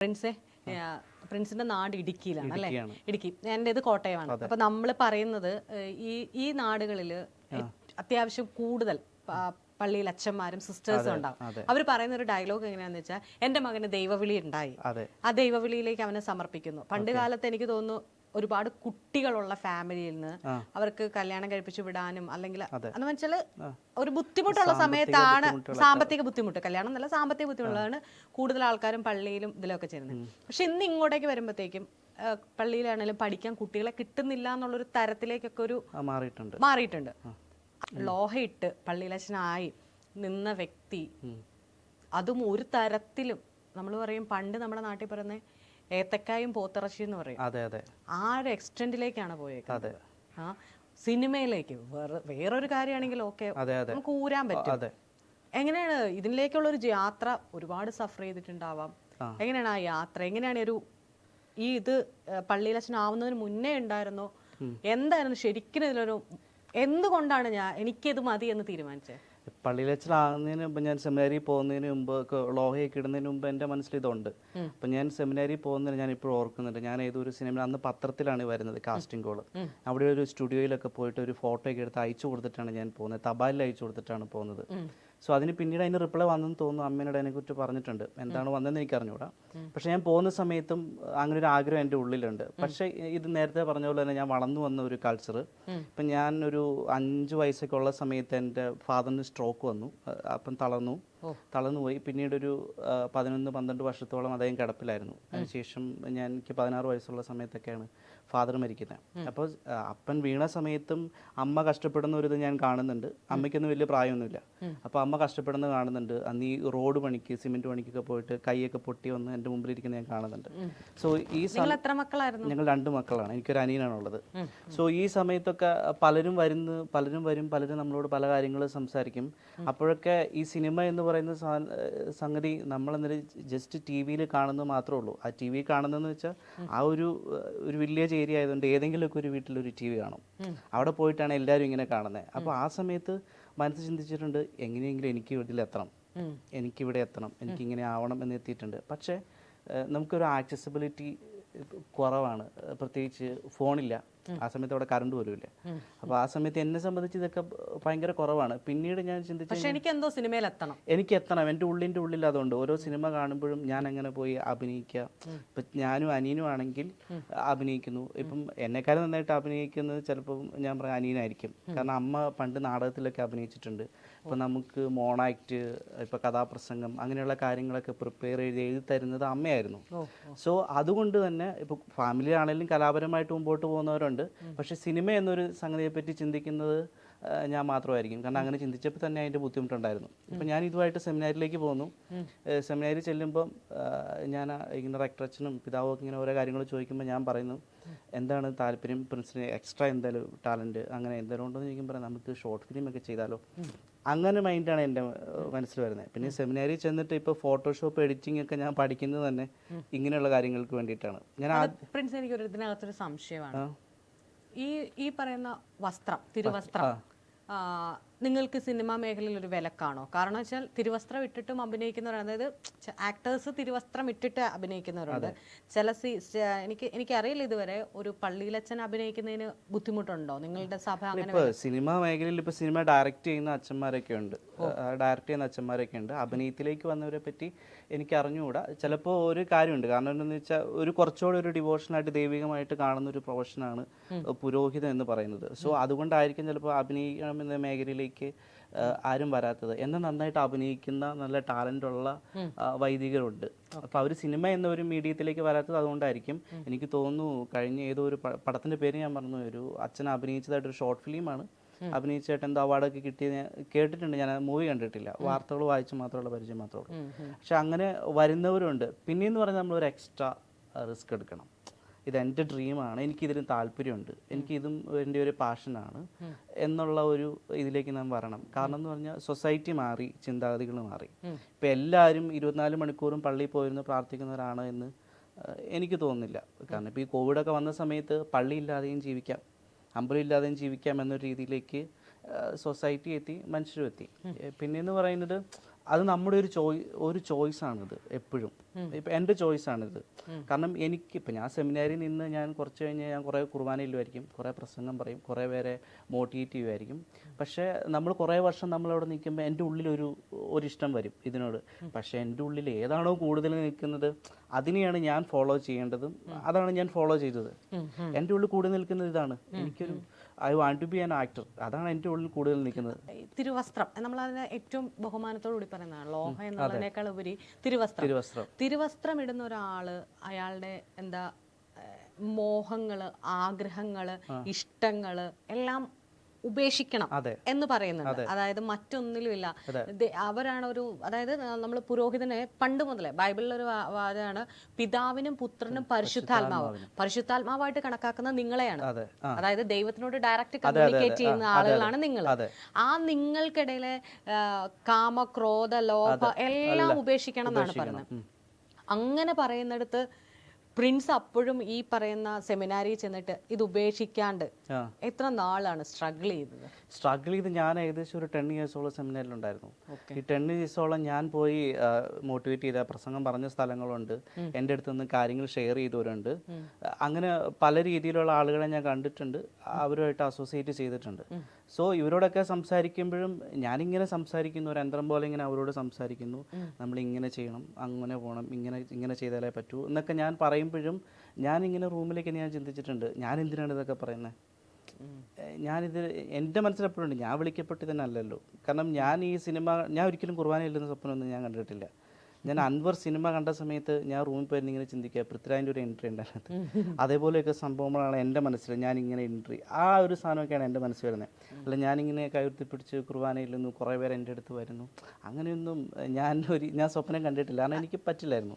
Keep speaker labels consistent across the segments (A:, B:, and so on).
A: പ്രിൻസേ പ്രിൻസിന്റെ നാട് ഇടുക്കിയിലാണ് അല്ലേ? ഇടുക്കി. എന്റെ ഇത് കോട്ടയമാണ് അപ്പൊ നമ്മൾ പറയുന്നത് ഈ ഈ നാടുകളിൽ അത്യാവശ്യം കൂടുതൽ പള്ളിയിൽ അച്ഛന്മാരും സിസ്റ്റേഴ്സും ഉണ്ടാവും. അവർ പറയുന്ന ഒരു ഡയലോഗ് എങ്ങനെയാന്ന് വെച്ചാൽ എന്റെ മകന് ദൈവവിളി ഉണ്ടായി. ആ ദൈവവിളിയിലേക്ക് അവനെ സമർപ്പിക്കുന്നു. പണ്ട് കാലത്ത് എനിക്ക് തോന്നുന്നു ഒരുപാട് കുട്ടികളുള്ള ഫാമിലിയിൽ നിന്ന് അവർക്ക് കല്യാണം കഴിപ്പിച്ചു വിടാനും അല്ലെങ്കിൽ എന്ന് വെച്ചാൽ ഒരു ബുദ്ധിമുട്ടുള്ള സമയത്താണ് സാമ്പത്തിക ബുദ്ധിമുട്ട്. കല്യാണം എന്നല്ല സാമ്പത്തിക ബുദ്ധിമുട്ടുള്ളതാണ് കൂടുതൽ ആൾക്കാരും പള്ളിയിലും ഇതിലൊക്കെ ചെയ്യുന്നത് പക്ഷെ ഇന്ന് ഇങ്ങോട്ടേക്ക് വരുമ്പോഴത്തേക്കും പള്ളിയിലാണെങ്കിലും പഠിക്കാൻ കുട്ടികളെ കിട്ടുന്നില്ല എന്നുള്ളൊരു തരത്തിലേക്കൊക്കെ ഒരു
B: മാറിയിട്ടുണ്ട്.
A: മാറിയിട്ടുണ്ട്. ലോഹയിട്ട് പള്ളിയിലച്ഛനായി നിന്ന വ്യക്തി അതും ഒരു തരത്തിലും നമ്മൾ പറയും പണ്ട് നമ്മുടെ നാട്ടിൽ പറയുന്ന ഏത്തക്കായും പോത്തിറച്ചി എന്ന് പറയും.
B: അതെ അതെ.
A: ആ ഒരു എക്സ്റ്റെൻഡിലേക്കാണ് പോയേക്കുന്നത്. ആ സിനിമയിലേക്ക്. വേറെ വേറൊരു കാര്യമാണെങ്കിൽ ഓക്കെ. നമുക്ക് ഊരാൻ പറ്റും. എങ്ങനെയാണ് ഇതിലേക്കുള്ള ഒരു യാത്ര ഒരുപാട് സഫർ ചെയ്തിട്ടുണ്ടാവാം? എങ്ങനെയാണ് ആ യാത്ര? എങ്ങനെയാണ് ഒരു ഈ ഇത് പള്ളിയിലച്ഛനാവുന്നതിന് മുന്നേ ഉണ്ടായിരുന്നോ? എന്തായിരുന്നു ശരിക്കും ഇതിലൊരു എന്തുകൊണ്ടാണ് ഞാൻ എനിക്കിത് മതി എന്ന് തീരുമാനിച്ചത്
B: പള്ളിയിലച്ചനാകുന്നതിന് മുമ്പ് ഞാൻ സെമിനാരി പോകുന്നതിന് മുമ്പ് ലോഹയൊക്കെ ഇടുന്നതിന് മുമ്പ് എന്റെ മനസ്സിൽ ഇതുണ്ട്. അപ്പം ഞാൻ സെമിനാരി പോകുന്നതിന് ഞാൻ ഇപ്പോൾ ഓർക്കുന്നുണ്ട്. ഞാൻ ഏതൊരു സിനിമ അന്ന് പത്രത്തിലാണ് വരുന്നത് കാസ്റ്റിംഗ് കോൾ അവിടെ ഒരു സ്റ്റുഡിയോയിലൊക്കെ പോയിട്ട് ഒരു ഫോട്ടോ ഒക്കെ എടുത്ത് അയച്ചു കൊടുത്തിട്ടാണ് ഞാൻ പോകുന്നത്. തപാലിൽ അയച്ചു കൊടുത്തിട്ടാണ് പോകുന്നത്. സോ അതിന് പിന്നീട് അതിന് റിപ്ലൈ വന്നെന്ന് തോന്നുന്നു അമ്മേനോട് അതിനെക്കുറിച്ച് പറഞ്ഞിട്ടുണ്ട്. എന്താണ് വന്നതെന്ന് എനിക്ക് അറിഞ്ഞുകൂടാ പക്ഷെ ഞാൻ പോകുന്ന സമയത്തും അങ്ങനെ ഒരു ആഗ്രഹം എന്റെ ഉള്ളിലുണ്ട്. പക്ഷേ ഇത് നേരത്തെ പറഞ്ഞ പോലെ തന്നെ ഞാൻ വളർന്നു വന്ന ഒരു കൾച്ചർ ഇപ്പം ഞാൻ ഒരു അഞ്ച് വയസ്സൊക്കെ ഉള്ള സമയത്ത് എന്റെ ഫാദറിന് സ്ട്രോക്ക് വന്നു. അപ്പം തളർന്നു. തളർന്നു പോയി പിന്നീട് ഒരു ആ, പതിനൊന്ന് പന്ത്രണ്ട് വർഷത്തോളം അദ്ദേഹം കിടപ്പിലായിരുന്നു. അതിനുശേഷം ഞാൻ എനിക്ക് പതിനാറ് വയസ്സുള്ള സമയത്തൊക്കെയാണ് ഫാദർ മരിക്കുന്നത്. അപ്പോൾ അപ്പൻ വീണ സമയത്തും അമ്മ കഷ്ടപ്പെടുന്ന ഒരു ഇത് ഞാൻ കാണുന്നുണ്ട്. അമ്മയ്ക്കൊന്നും വലിയ പ്രായമൊന്നുമില്ല. അപ്പോൾ അമ്മ കഷ്ടപ്പെടുന്നത് കാണുന്നുണ്ട്. അന്ന് ഈ റോഡ് പണിക്ക് സിമെന്റ് പണിക്കൊക്കെ പോയിട്ട് കൈയൊക്കെ പൊട്ടി വന്ന് എന്റെ മുമ്പിൽ ഇരിക്കുന്നത് ഞാൻ കാണുന്നുണ്ട്. സോ ഈ
A: എത്ര മക്കളായിരുന്നു?
B: ഞങ്ങൾ രണ്ട് മക്കളാണ്. എനിക്കൊരു അനിയനാണുള്ളത്. സോ ഈ സമയത്തൊക്കെ പലരും വരുന്ന പലരും വരും പലരും നമ്മളോട് പല കാര്യങ്ങളും സംസാരിക്കും. അപ്പോഴൊക്കെ ഈ സിനിമ എന്ന് പറയുന്ന സംഗതി നമ്മളെന്നൊരു ജസ്റ്റ് ടി വിയിൽ കാണുന്നത് മാത്രമേ ഉള്ളൂ. ആ ടി വി കാണുന്നതെന്ന് വെച്ചാൽ ആ ഒരു ഒരു വില്ലേജ് ഏരിയ ആയതുകൊണ്ട് ഏതെങ്കിലുമൊക്കെ ഒരു വീട്ടിൽ ഒരു ടി വി കാണും അവിടെ പോയിട്ടാണ് എല്ലാവരും ഇങ്ങനെ കാണുന്നത് അപ്പോൾ ആ സമയത്ത് മനസ്സ് ചിന്തിച്ചിട്ടുണ്ട് എങ്ങനെയെങ്കിലും എനിക്ക് ഇതിലെത്തണം എനിക്കിവിടെ എത്തണം. എനിക്കിങ്ങനെ ആവണം എന്ന് എത്തിയിട്ടുണ്ട്. പക്ഷേ നമുക്കൊരു ആക്സസിബിലിറ്റി കുറവാണ്. പ്രത്യേകിച്ച് ഫോണില്ല. ആ സമയത്ത് അവിടെ കറണ്ട് പോലും അപ്പൊ ആ സമയത്ത് എന്നെ സംബന്ധിച്ച് ഇതൊക്കെ ഭയങ്കര കുറവാണ്. പിന്നീട് ഞാൻ ചിന്തിച്ചു
A: പക്ഷെ എനിക്ക് എന്തോ സിനിമയിൽ എത്തണം.
B: എനിക്ക് എത്തണം. എന്റെ ഉള്ളിന്റെ ഉള്ളിൽ അതുകൊണ്ട് ഓരോ സിനിമ കാണുമ്പോഴും ഞാൻ അങ്ങനെ പോയി അഭിനയിക്കുക? ഇപ്പം ഞാനും അനിയനും ആണെങ്കിൽ അഭിനയിക്കുന്നു. ഇപ്പം എന്നെക്കാളും നന്നായിട്ട് അഭിനയിക്കുന്നത് ചിലപ്പം ഞാൻ പറയാം അനിയനായിരിക്കും. കാരണം അമ്മ പണ്ട് നാടകത്തിലൊക്കെ അഭിനയിച്ചിട്ടുണ്ട്. ഇപ്പം നമുക്ക് മോണാക്ട് ഇപ്പം കഥാപ്രസംഗം അങ്ങനെയുള്ള കാര്യങ്ങളൊക്കെ പ്രിപ്പയർ ചെയ്ത് എഴുതി തരുന്നത് അമ്മയായിരുന്നു. സോ അതുകൊണ്ട് തന്നെ ഇപ്പോൾ ഫാമിലി ആണെങ്കിലും കലാപരമായിട്ട് മുമ്പോട്ട് പോകുന്നവരുണ്ട്. പക്ഷെ സിനിമ എന്നൊരു സംഗതിയെ പറ്റി ചിന്തിക്കുന്നത് ഞാൻ മാത്രമായിരിക്കും. കാരണം അങ്ങനെ ചിന്തിച്ചപ്പോൾ തന്നെ അതിന്റെ ബുദ്ധിമുട്ടുണ്ടായിരുന്നു. ഇപ്പം ഞാൻ ഇതുമായിട്ട് സെമിനാരിലേക്ക് പോന്നു സെമിനാരിൽ ചെല്ലുമ്പം ഞാൻ ഇങ്ങനെ റെക്ടറച്ചനും പിതാവും ഒക്കെ ഇങ്ങനെ ഓരോ കാര്യങ്ങൾ ചോദിക്കുമ്പോൾ ഞാൻ പറയുന്നു എന്താണ് താല്പര്യം? പ്രിൻസിന് എക്സ്ട്രാ എന്തായാലും ടാലന്റ്? അങ്ങനെ എന്തെങ്കിലും ഉണ്ടോ എന്ന് ചോദിക്കുമ്പോൾ പറയാം, നമുക്ക് ഷോർട്ട് ഫിലിം ഒക്കെ ചെയ്താലോ അങ്ങനെ മൈൻഡാണ് എന്റെ മനസ്സിൽ വരുന്നത്. പിന്നെ സെമിനാരിൽ ചെന്നിട്ട് ഇപ്പോൾ ഫോട്ടോഷോപ്പ് എഡിറ്റിംഗ് ഒക്കെ ഞാൻ പഠിക്കുന്നത് തന്നെ ഇങ്ങനെയുള്ള കാര്യങ്ങൾക്ക് വേണ്ടിയിട്ടാണ്. ഞാൻ പ്രിൻസ്
A: പ്രിൻസ് എനിക്കൊരു ഇതിനകത്തൊരു സംശയമാണ്. ഈ ഈ പറയുന്ന വസ്ത്രം തിരുവസ്ത്രം നിങ്ങൾക്ക് സിനിമാ മേഖലയിൽ ഒരു വിലക്കാണോ? കാരണം വെച്ചാൽ തിരുവസ്ത്രം ഇട്ടിട്ടും അഭിനയിക്കുന്നവരാണ്. അതായത് ആക്ടേഴ്സ് തിരുവസ്ത്രം ഇട്ടിട്ട് അഭിനയിക്കുന്നവരുണ്ട്. ചില സീ എനിക്ക് എനിക്കറിയില്ല ഇതുവരെ ഒരു പള്ളിയിലച്ഛൻ അഭിനയിക്കുന്നതിന് ബുദ്ധിമുട്ടുണ്ടോ? നിങ്ങളുടെ സഭ അങ്ങനെ
B: സിനിമാ മേഖലയിൽ ഇപ്പോൾ സിനിമ ഡയറക്റ്റ് ചെയ്യുന്ന അച്ഛന്മാരൊക്കെ ഉണ്ട്. ഡയറക്റ്റ് ചെയ്യുന്ന അച്ഛന്മാരൊക്കെ ഉണ്ട്. അഭിനയത്തിലേക്ക് വന്നവരെ പറ്റി എനിക്ക് അറിഞ്ഞുകൂടാ ചിലപ്പോൾ ഒരു കാര്യമുണ്ട്. കാരണം എന്താണെന്ന് വെച്ചാൽ ഒരു കുറച്ചുകൂടി ഒരു ഡിവോഷനായിട്ട് ദൈവികമായിട്ട് കാണുന്ന ഒരു പ്രൊഫഷനാണ് പുരോഹിതം എന്ന് പറയുന്നത്. സോ അതുകൊണ്ടായിരിക്കും ചിലപ്പോൾ അഭിനയിക്കണം എന്ന മേഖലയിലേക്ക് ആ, ആരും വരാത്തത്. എന്നെ നന്നായിട്ട് അഭിനയിക്കുന്ന നല്ല ടാലന്റ് ഉള്ള വൈദികരുണ്ട്. അപ്പോൾ അവർ സിനിമ എന്ന ഒരു മീഡിയത്തിലേക്ക് വരാത്തത് അതുകൊണ്ടായിരിക്കും. എനിക്ക് തോന്നുന്നു കഴിഞ്ഞ ഏതോ ഒരു പടത്തിന്റെ പേര് ഞാൻ പറഞ്ഞു ഒരു അച്ഛൻ അഭിനയിച്ചതായിട്ട് ഒരു ഷോർട്ട് ഫിലിമാണ് അഭിനയിച്ചായിട്ട് എന്തോ അവാർഡൊക്കെ കിട്ടിയത് കേട്ടിട്ടുണ്ട്. ഞാൻ മൂവി കണ്ടിട്ടില്ല. വാർത്തകൾ വായിച്ച് മാത്രമുള്ള പരിചയം മാത്രമേ ഉള്ളൂ. പക്ഷെ അങ്ങനെ വരുന്നവരുണ്ട്. പിന്നെയെന്ന് പറഞ്ഞാൽ നമ്മൾ ഒരു എക്സ്ട്രാ റിസ്ക് എടുക്കണം. ഇത് എന്റെ ഡ്രീമാണ് എനിക്കിതിന് താല്പര്യമുണ്ട് എനിക്കിതും എന്റെ ഒരു പാഷനാണ് എന്നുള്ള ഒരു ഇതിലേക്ക് നാം വരണം. കാരണം എന്ന് പറഞ്ഞാൽ സൊസൈറ്റി മാറി ചിന്താഗതികൾ മാറി. ഇപ്പം എല്ലാവരും ഇരുപത്തിനാല് മണിക്കൂറും പള്ളിയിൽ പോയിരുന്ന് പ്രാർത്ഥിക്കുന്നവരാണ് എന്ന് എനിക്ക് തോന്നുന്നില്ല. കാരണം ഇപ്പോൾ ഈ കോവിഡൊക്കെ വന്ന സമയത്ത് പള്ളി ഇല്ലാതെയും ജീവിക്കാം അമ്പലം ഇല്ലാതെയും ജീവിക്കാം എന്നൊരു രീതിയിലേക്ക് സൊസൈറ്റി എത്തി മനുഷ്യരും എത്തി. പിന്നെയെന്ന് പറയുന്നത് അത് നമ്മുടെ ഒരു ചോയ് ഒരു ചോയ്സാണിത് എപ്പോഴും. ഇപ്പം എന്റെ ചോയ്സാണിത്. കാരണം എനിക്ക് ഇപ്പം ഞാൻ സെമിനാരിൽ നിന്ന് ഞാൻ കുറച്ച് കഴിഞ്ഞ് ഞാൻ കുറേ കുർബാനയിലുമായിരിക്കും കുറേ പ്രസംഗം പറയും കുറേ പേരെ മോട്ടിവേറ്റ് ചെയ്യുമായിരിക്കും. പക്ഷേ നമ്മൾ കുറേ വർഷം നമ്മളവിടെ നിൽക്കുമ്പോൾ എന്റെ ഉള്ളിലൊരു ഒരു ഇഷ്ടം വരും ഇതിനോട്. പക്ഷേ എന്റെ ഉള്ളിൽ ഏതാണോ കൂടുതൽ നിൽക്കുന്നത് അതിനെയാണ് ഞാൻ ഫോളോ ചെയ്യേണ്ടതും അതാണ് ഞാൻ ഫോളോ ചെയ്തത്. എന്റെ ഉള്ളിൽ കൂടുതൽ നിൽക്കുന്നത് ഇതാണ്. എനിക്കൊരു I want to be an actor. അതാണ് എന്റെ ഉള്ളിൽ കൂടുതൽ നിൽക്കുന്നത്.
A: തിരുവസ്ത്രം നമ്മൾ അതിനെ ഏറ്റവും ബഹുമാനത്തോടു കൂടി പറയുന്നതാണ്. ലോഹ എന്നുള്ളതിനേക്കാൾ ഉപരി തിരുവസ്ത്രം.
B: തിരുവസ്ത്രം.
A: തിരുവസ്ത്രം ഇടുന്ന ഒരാൾ അയാളുടെ എന്താ മോഹങ്ങൾ മോഹങ്ങൾ ആഗ്രഹങ്ങൾ ഇഷ്ടങ്ങൾ എല്ലാം ഉപേക്ഷിക്കണം എന്ന് പറയുന്നുണ്ട്. അതായത് മറ്റൊന്നിലുമില്ല. അവരാണ് ഒരു അതായത് നമ്മൾ പുരോഹിതനെ പണ്ട് മുതലേ ബൈബിളിൽ ഒരു വാദമാണ് പിതാവിനും പുത്രനും പരിശുദ്ധാത്മാവ്. പരിശുദ്ധാത്മാവായിട്ട് കണക്കാക്കുന്ന നിങ്ങളെയാണ്. അതായത് ദൈവത്തിനോട് ഡയറക്റ്റ് കമ്മ്യൂണിക്കേറ്റ് ചെയ്യുന്ന ആളുകളാണ് നിങ്ങൾ ആ നിങ്ങൾക്കിടയിലെ കാമ ക്രോധ ലോഭ എല്ലാം ഉപേക്ഷിക്കണം എന്നാണ് പറയുന്നത്. അങ്ങനെ പറയുന്നിടത്ത് പ്രിൻസ് അപ്പോഴും ഈ പറയുന്ന സെമിനാരിയിൽ ചെന്നിട്ട് ഇത് ഉപേക്ഷിക്കാണ്ട് എത്ര നാളാണ് സ്ട്രഗിൾ ചെയ്തത്?
B: സ്ട്രഗിൾ ചെയ്ത് ഞാൻ ഏകദേശം ഒരു ടെൻ ഇയേഴ്സോളം സെമിനാറിലുണ്ടായിരുന്നു ഈ ടെൻ ഇയേഴ്സോളം ഞാൻ പോയി മോട്ടിവേറ്റ് ചെയ്ത പ്രസംഗം പറഞ്ഞ സ്ഥലങ്ങളുണ്ട്. എന്റെ അടുത്ത് നിന്ന് കാര്യങ്ങൾ ഷെയർ ചെയ്തവരുണ്ട്. അങ്ങനെ പല രീതിയിലുള്ള ആളുകളെ ഞാൻ കണ്ടിട്ടുണ്ട്. അവരുമായിട്ട് അസോസിയേറ്റ് ചെയ്തിട്ടുണ്ട്. സോ ഇവരോടൊക്കെ സംസാരിക്കുമ്പോഴും ഞാനിങ്ങനെ സംസാരിക്കുന്നു ഒരു യന്ത്രം പോലെ ഇങ്ങനെ അവരോട് സംസാരിക്കുന്നു. നമ്മൾ ഇങ്ങനെ ചെയ്യണം അങ്ങനെ പോകണം ഇങ്ങനെ ഇങ്ങനെ ചെയ്താലേ പറ്റൂ എന്നൊക്കെ ഞാൻ പറയുമ്പോഴും ഇങ്ങനെ റൂമിലേക്ക് ഞാൻ ചിന്തിച്ചിട്ടുണ്ട്. ഞാൻ എന്തിനാണ് ഇതൊക്കെ പറയുന്നത് ഞാനിത് എന്റെ മനസ്സിലെപ്പോഴുണ്ട് ഞാൻ വിളിക്കപ്പെട്ട് തന്നെ അല്ലല്ലോ. കാരണം ഞാൻ ഈ സിനിമ ഞാൻ ഒരിക്കലും കുർബാന ഇല്ലെന്ന സ്വപ്നമൊന്നും ഞാൻ കണ്ടിട്ടില്ല. ഞാൻ അൻവർ സിനിമ കണ്ട സമയത്ത് ഞാൻ റൂമിൽ പോയി ഇങ്ങനെ ചിന്തിക്കുക പൃഥ്വിരാജിന്റെ ഒരു എൻട്രി ഉണ്ടായിരുന്നത് അതേപോലെയൊക്കെ സംഭവങ്ങളാണ് എന്റെ മനസ്സിൽ ഞാൻ ഇങ്ങനെ എൻട്രി ആ ഒരു സാധനമൊക്കെയാണ് എന്റെ മനസ്സിൽ വരുന്നത്. അല്ല ഞാനിങ്ങനെ കയർത്തി പിടിച്ച് കുർബാനയിൽ നിന്ന് കുറേ പേര് എന്റെ അടുത്ത് വരുന്നു. അങ്ങനെയൊന്നും ഞാൻ ഒരു ഞാൻ സ്വപ്നം കണ്ടിട്ടില്ല. കാരണം എനിക്ക് പറ്റില്ലായിരുന്നു.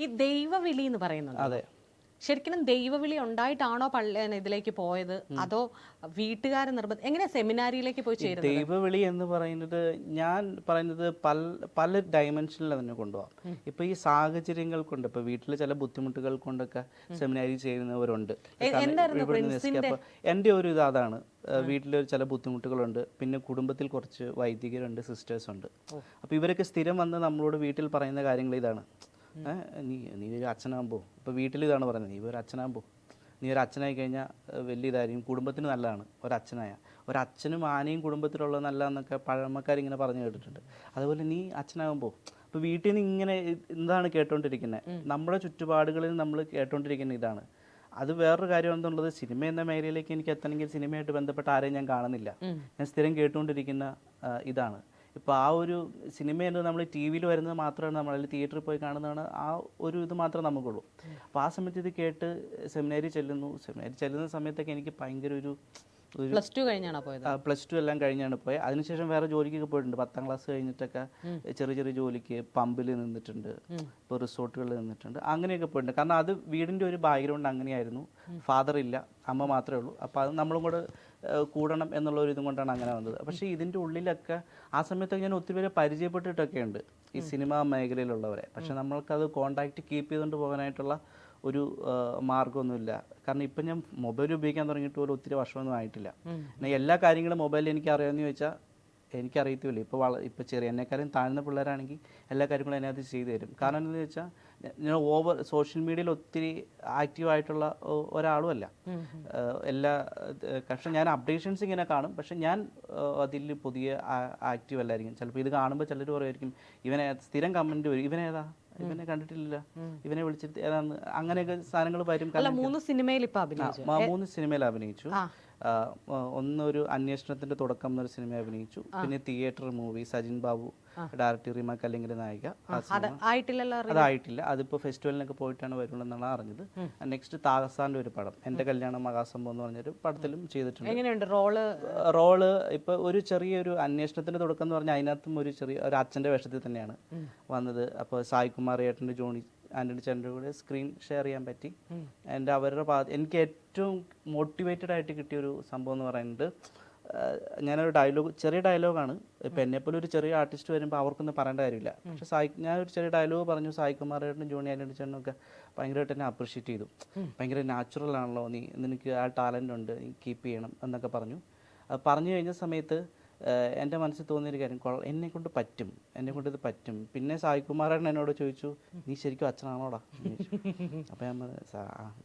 A: ഈ ദൈവവിളി എന്ന് പറയുന്നുണ്ട്
B: അതെ.
A: ശരിക്കും ദൈവവിളി ഉണ്ടായിട്ടാണോ പള്ളി ഇതിലേക്ക് പോയത്? അതോ വീട്ടുകാരെ നിർബന്ധം എങ്ങനെ സെമിനാരിയിലേക്ക് പോയി ചേരുന്നത്?
B: ദൈവവിളി എന്ന് പറയുന്നത് ഞാൻ പറയുന്നത് പല പല ഡയമെൻഷനിൽ അതിനെ കൊണ്ടുപോകാം ഇപ്പൊ ഈ സാഹചര്യങ്ങൾ കൊണ്ട് ഇപ്പൊ വീട്ടിൽ ചില ബുദ്ധിമുട്ടുകൾ കൊണ്ടൊക്കെ സെമിനാരി ചെയ്യുന്നവരുണ്ട്. എന്റെ ഒരു ഇതാണ് അതാണ്. വീട്ടിൽ ചില ബുദ്ധിമുട്ടുകളുണ്ട്. പിന്നെ കുടുംബത്തിൽ കുറച്ച് വൈദികരുണ്ട് സിസ്റ്റേഴ്സ് ഉണ്ട്. അപ്പൊ ഇവരൊക്കെ സ്ഥിരം വന്ന് നമ്മളോട് വീട്ടിൽ പറയുന്ന കാര്യങ്ങൾ ഇതാണ്. നീ നീ ഒരു അച്ഛനാകുമ്പോൾ ഇപ്പോൾ വീട്ടിൽ ഇതാണ് പറയുന്നത്. നീ ഒരു അച്ഛനാകുമ്പോൾ നീ ഒരു അച്ഛനായി കഴിഞ്ഞാൽ വലിയ ഇതായിരിക്കും. കുടുംബത്തിന് നല്ലതാണ്. ഒരച്ഛനായ. ഒരച്ഛനും ആനയും കുടുംബത്തിലുള്ളത് നല്ലതെന്നൊക്കെ പഴമക്കാരിങ്ങനെ പറഞ്ഞു കേട്ടിട്ടുണ്ട്. അതുപോലെ നീ അച്ഛനാകുമ്പോൾ ഇപ്പോൾ വീട്ടിൽ നിന്ന് ഇങ്ങനെ എന്താണ് കേട്ടോണ്ടിരിക്കുന്നത് നമ്മുടെ ചുറ്റുപാടുകളിൽ നമ്മൾ കേട്ടോണ്ടിരിക്കുന്ന ഇതാണ്. അത് വേറൊരു കാര്യം എന്തുള്ളത്? സിനിമ എന്ന മേഖലയിലേക്ക് എനിക്ക് എത്തണമെങ്കിൽ സിനിമയായിട്ട് ബന്ധപ്പെട്ട ആരെയും ഞാൻ കാണുന്നില്ല. ഞാൻ സ്ഥിരം കേട്ടുകൊണ്ടിരിക്കുന്ന ഇതാണ്. ഇപ്പോൾ ആ ഒരു സിനിമ എന്നത് നമ്മൾ ടി വിയിൽ വരുന്നത് മാത്രമാണ് നമ്മൾ അല്ലെങ്കിൽ തിയേറ്ററിൽ പോയി കാണുന്നതാണ് ആ ഒരു ഇത് മാത്രമേ നമുക്കുള്ളൂ. അപ്പോൾ ആ സമയത്ത് ഇത് കേട്ട് സെമിനാരി ചെല്ലുന്നു. സെമിനാരി ചെല്ലുന്ന സമയത്തൊക്കെ എനിക്ക് ഭയങ്കര ഒരു
A: പ്ലസ് ടു കഴിഞ്ഞാണ് പോയത്?
B: പ്ലസ് ടു എല്ലാം കഴിഞ്ഞാണ് പോയത് അതിനുശേഷം വേറെ ജോലിക്കൊക്കെ പോയിട്ടുണ്ട്. പത്താം ക്ലാസ് കഴിഞ്ഞിട്ടൊക്കെ ചെറിയ ചെറിയ ജോലിക്ക് പമ്പിൽ നിന്നിട്ടുണ്ട്. ഇപ്പോൾ റിസോർട്ടുകളിൽ നിന്നിട്ടുണ്ട്. അങ്ങനെയൊക്കെ പോയിട്ടുണ്ട്. കാരണം അത് വീടിന്റെ ഒരു ബാക്ക്ഗ്രൗണ്ട് അങ്ങനെയായിരുന്നു. ഫാദർ ഇല്ല. അമ്മ മാത്രമേ ഉള്ളൂ. അപ്പോൾ അത് നമ്മളും കൂടെ കൂടണം എന്നുള്ള ഒരു ഇതും കൊണ്ടാണ് അങ്ങനെ വന്നത്. പക്ഷേ ഇതിന്റെ ഉള്ളിലൊക്കെ ആ സമയത്തൊക്കെ ഞാൻ ഒത്തിരി പേരെ പരിചയപ്പെട്ടിട്ടൊക്കെ ഉണ്ട് ഈ സിനിമാ മേഖലയിലുള്ളവരെ. പക്ഷെ നമ്മൾക്കത് കോണ്ടാക്ട് കീപ്പ് ചെയ്തുകൊണ്ട് പോകാനായിട്ടുള്ള ഒരു മാർഗമൊന്നുമില്ല. കാരണം ഇപ്പം ഞാൻ മൊബൈൽ ഉപയോഗിക്കാൻ തുടങ്ങിയിട്ട് പോലും ഒത്തിരി വർഷമൊന്നും ആയിട്ടില്ല. പിന്നെ എല്ലാ കാര്യങ്ങളും മൊബൈലിൽ എനിക്ക് അറിയാമെന്ന് ചോദിച്ചാൽ എനിക്കറിയത്തില്ല ഇപ്പോൾ വള ഇപ്പോൾ ചെറിയ എന്നെക്കാരും താഴ്ന്ന പിള്ളേരാണെങ്കിൽ എല്ലാ കാര്യങ്ങളും അതിനകത്ത് ചെയ്തു തരും. കാരണം എന്താണെന്ന് വെച്ചാൽ ഓവർ സോഷ്യൽ മീഡിയയിൽ ഒത്തിരി ആക്റ്റീവ് ആയിട്ടുള്ള ഒരാളും അല്ല. എല്ലാ പക്ഷെ ഞാൻ അപ്ഡേഷൻസ് ഇങ്ങനെ കാണും. പക്ഷെ ഞാൻ അതിൽ പുതിയ ആക്റ്റീവ് അല്ലായിരിക്കും. ചിലപ്പോൾ ഇത് കാണുമ്പോൾ ചിലർ പറയുമായിരിക്കും ഇവനെ സ്ഥിരം കമന്റ് വരും. ഇവനേതാ ഇവനെ കണ്ടിട്ടില്ല ഇവനെ വിളിച്ചിട്ട് ഏതാന്ന്? അങ്ങനെയൊക്കെ സാധനങ്ങൾ വരും.
A: മൂന്ന് സിനിമയിൽ
B: മൂന്ന് സിനിമയിൽ അഭിനയിച്ചു.
A: ആ.
B: ആ, ഒന്ന് ഒരു അന്വേഷണത്തിന്റെ തുടക്കം എന്നൊരു സിനിമ അഭിനയിച്ചു. പിന്നെ theatre movie Sajin Babu director Reema അല്ലെങ്കിൽ നായിക അതായിട്ടില്ല അതിപ്പോ ഫെസ്റ്റിവലിനൊക്കെ പോയിട്ടാണ് വരുന്നതെന്നാണ് അറിഞ്ഞത്. നെക്സ്റ്റ് താഹസാന്റെ ഒരു പടം എന്റെ കല്യാണം മഹാസംഭവം എന്ന് പറഞ്ഞൊരു പടത്തിലും ചെയ്തിട്ടുണ്ട്.
A: എങ്ങനെയുണ്ട് റോൾ?
B: റോൾ ഇപ്പൊ ഒരു ചെറിയൊരു അന്വേഷണത്തിന്റെ തുടക്കം എന്ന് പറഞ്ഞാൽ അതിനകത്തും ഒരു ചെറിയ ഒരു അച്ഛന്റെ വേഷത്തിൽ തന്നെയാണ് വന്നത്. അപ്പോൾ സായികുമാർ ഏട്ടന്റെ ജോണി ആന്റണി ചേട്ടന്റെ കൂടെ സ്ക്രീൻ ഷെയർ ചെയ്യാൻ പറ്റി. എന്റെ അവരുടെ ഭാഗത്ത് എനിക്ക് ഏറ്റവും മോട്ടിവേറ്റഡ് ആയിട്ട് കിട്ടിയ ഒരു സംഭവം എന്ന് പറയുന്നത് ഞാനൊരു ഡയലോഗ് ചെറിയ ഡയലോഗാണ് ഇപ്പം എന്നെപ്പോലെ ഒരു ചെറിയ ആർട്ടിസ്റ്റ് വരുമ്പോൾ അവർക്കൊന്നും പറയേണ്ട കാര്യമില്ല. പക്ഷെ സായി ഞാനൊരു ചെറിയ ഡയലോഗ് പറഞ്ഞു സായി കുമാർ ഏട്ടനും ജോണി ആന്റണി ചേട്ടനും ഒക്കെ ഭയങ്കരമായിട്ട് എന്നെ അപ്രിഷ്യേറ്റ് ചെയ്തു. ഭയങ്കര നാച്ചുറൽ ആണല്ലോ നീ നിനക്ക് ആ ടാലന്റ് ഉണ്ട് നീ കീപ്പ് ചെയ്യണം എന്നൊക്കെ പറഞ്ഞു. അത് പറഞ്ഞു കഴിഞ്ഞ സമയത്ത് എന്റെ മനസ്സിൽ തോന്നിയൊരു കാര്യം എന്നെ കൊണ്ട് പറ്റും എന്നെ കൊണ്ട് ഇത് പറ്റും. പിന്നെ സായികുമാരൻ എന്നോട് ചോദിച്ചു നീ ശരിക്കും അച്ഛനാണോടാ? അപ്പം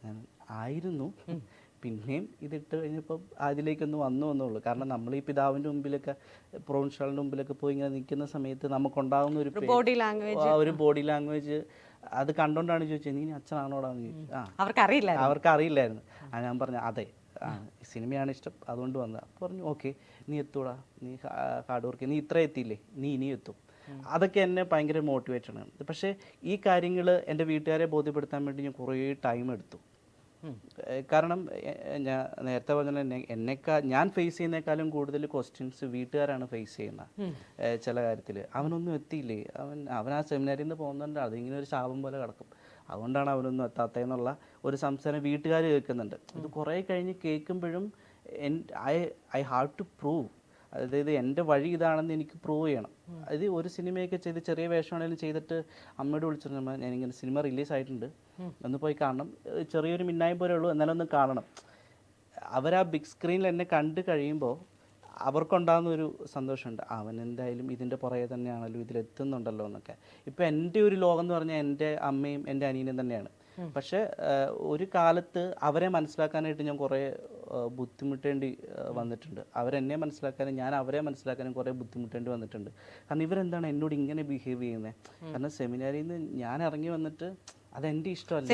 B: ഞാൻ ആയിരുന്നു. പിന്നെയും ഇതിട്ട് കഴിഞ്ഞപ്പോൾ അതിലേക്കൊന്ന് വന്നു എന്നുള്ളൂ. കാരണം നമ്മൾ ഈ പിതാവിന്റെ മുമ്പിലൊക്കെ പ്രൊവിൻഷ്യലിന്റെ മുമ്പിലൊക്കെ പോയി ഇങ്ങനെ നിൽക്കുന്ന സമയത്ത് നമുക്കുണ്ടാകുന്ന ഒരു
A: ബോഡി ലാംഗ്വേജ്
B: ആ ഒരു ബോഡി ലാംഗ്വേജ് അത് കണ്ടോണ്ടാണ് ചോദിച്ചത് നീ അച്ഛനാണോടാന്ന് ചോദിച്ചു. ആ.
A: അവർക്ക് അറിയില്ല
B: അവർക്ക് അറിയില്ലായിരുന്നു ആ ഞാൻ പറഞ്ഞു അതെ ആ സിനിമയാണ് ഇഷ്ടം. അതുകൊണ്ട് വന്നത് പറഞ്ഞു ഓക്കെ നീ എത്തൂടാ. നീ ഹാർഡ് വർക്ക് നീ ഇത്ര എത്തിയില്ലേ? നീ ഇനി എത്തും. അതൊക്കെ എന്നെ ഭയങ്കര മോട്ടിവേഷൻ ആണ്. പക്ഷേ ഈ കാര്യങ്ങൾ എന്റെ വീട്ടുകാരെ ബോധ്യപ്പെടുത്താൻ വേണ്ടി ഞാൻ കുറേ ടൈം എടുത്തു. കാരണം ഞാൻ നേരത്തെ പറഞ്ഞ എന്നെക്കാ ഞാൻ ഫേസ് ചെയ്യുന്നേക്കാളും കൂടുതൽ ക്വസ്റ്റ്യൻസ് വീട്ടുകാരാണ് ഫേസ് ചെയ്യുന്നത്. ചില കാര്യത്തിൽ അവനൊന്നും എത്തിയില്ലേ? അവൻ അവൻ ആ സെമിനാരിൽ നിന്ന് പോകുന്നുണ്ട്. അതിങ്ങനെ ഒരു ശാപം പോലെ കിടക്കും. അതുകൊണ്ടാണ് അവനൊന്നും എത്താത്തതെന്നുള്ള ഒരു സംസാരം വീട്ടുകാർ കേൾക്കുന്നുണ്ട്. ഇത് കുറേ കഴിഞ്ഞ് കേൾക്കുമ്പോഴും and I I have to prove. അതായത് എന്റെ വഴി ഇതാണെന്ന് എനിക്ക് പ്രൂവ് ചെയ്യണം. അത് ഒരു സിനിമയൊക്കെ ചെയ്ത് ചെറിയ വേഷമാണെങ്കിലും ചെയ്തിട്ട് അമ്മയോട് വിളിച്ചിരുന്നു ഞാനിങ്ങനെ സിനിമ റിലീസ് ആയിട്ടുണ്ട്. ഒന്ന് പോയി കാണണം. ചെറിയൊരു മിന്നായ്മ പോലെ ഉള്ളൂ എന്നാലും ഒന്ന് കാണണം. അവർ ആ ബിഗ് സ്ക്രീനിൽ എന്നെ കണ്ടു കഴിയുമ്പോൾ അവർക്കുണ്ടാകുന്ന ഒരു സന്തോഷമുണ്ട്. അവൻ എന്തായാലും ഇതിന്റെ പുറകെ തന്നെയാണല്ലോ ഇതിലെത്തുന്നുണ്ടല്ലോ എന്നൊക്കെ. ഇപ്പം എന്റെ ഒരു ലോകം എന്ന് പറഞ്ഞാൽ എന്റെ അമ്മയും എന്റെ അനിയനും തന്നെയാണ്. പക്ഷെ ഒരു കാലത്ത് അവരെ മനസ്സിലാക്കാനായിട്ട് ഞാൻ കുറേ ബുദ്ധിമുട്ടേണ്ടി വന്നിട്ടുണ്ട്. അവരെന്നെ മനസ്സിലാക്കാനും ഞാൻ അവരെ മനസ്സിലാക്കാനും കുറേ ബുദ്ധിമുട്ടേണ്ടി വന്നിട്ടുണ്ട്. കാരണം ഇവരെന്താണ് എന്നോട് ഇങ്ങനെ ബിഹേവ് ചെയ്യുന്നത് കാരണം സെമിനാരിൽ നിന്ന് ഞാൻ ഇറങ്ങി വന്നിട്ട് അതെന്റെ ഇഷ്ടമല്ല?